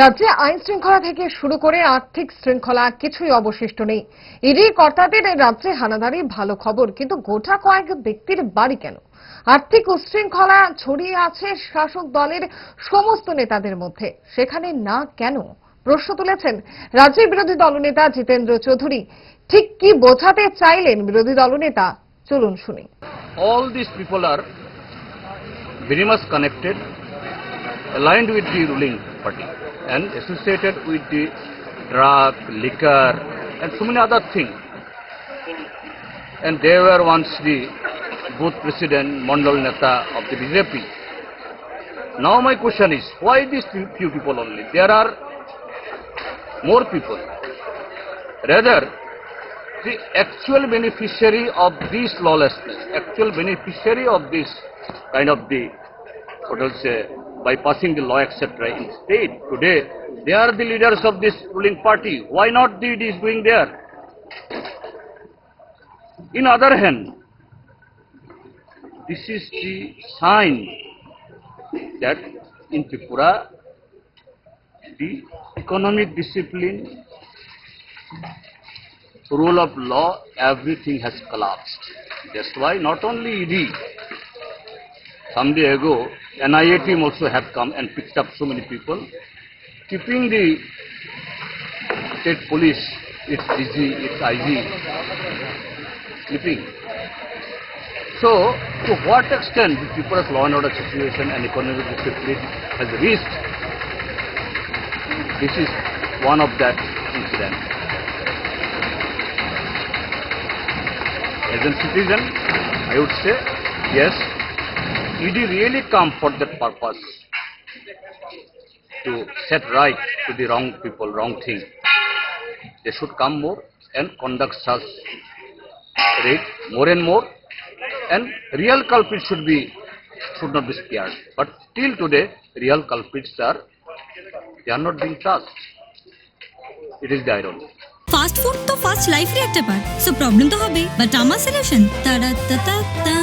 রাজ্যে আইন শৃঙ্খলা থেকে শুরু করে আর্থিক শৃঙ্খলা কিছুই অবশিষ্ট নেই। ইডি কর্তাদের রাজ্যে হানাদারি ভালো খবর কিন্তু গোটা কয়েক ব্যক্তির বাড়ি কেন? আর্থিক উচ্ছৃঙ্খলা ছড়িয়ে আছে শাসক দলের সমস্ত নেতাদের মধ্যে। সেখানে না কেন? প্রশ্ন তুলেছেন রাজ্যের বিরোধী দলনেতা জিতেন্দ্র চৌধুরী। ঠিক কি বোঝাতে চাইলেন বিরোধী দলনেতা? চলুন শুনি। অল দিস পিপল আর very much connected, aligned with the ruling party. And associated with the drug, liquor and so many other things. And they were once the booth president, Mandal Neta of the BJP. Now my question is, why these few people only? There are more people. Rather, the actual beneficiary of this lawlessness, actual beneficiary of this kind of the, what else say, bypassing the law, etc. in state today, they are the leaders of this ruling party. Why not the is doing there? In other hand, this is the sign that in Tripura, the economic discipline rule of law, everything has collapsed. That's why not only ED, someday ago, NIA team also have come and picked up so many people, keeping the state police, its DG, its IG, sleeping. So, to what extent the Tripura's law and order situation and economic discipline has reached, this is one of that incident. As a citizen, I would say, yes, ED really come for that purpose to set right to the wrong people, wrong thing. They should come more and conduct such raid more and more, and real culprits should be should not be spared. But till today, real culprits are they are not being touched. It is the irony. Fast food তো fast লাইফের একটা part so problem তো হবে but আমার solution তারা তারা তারা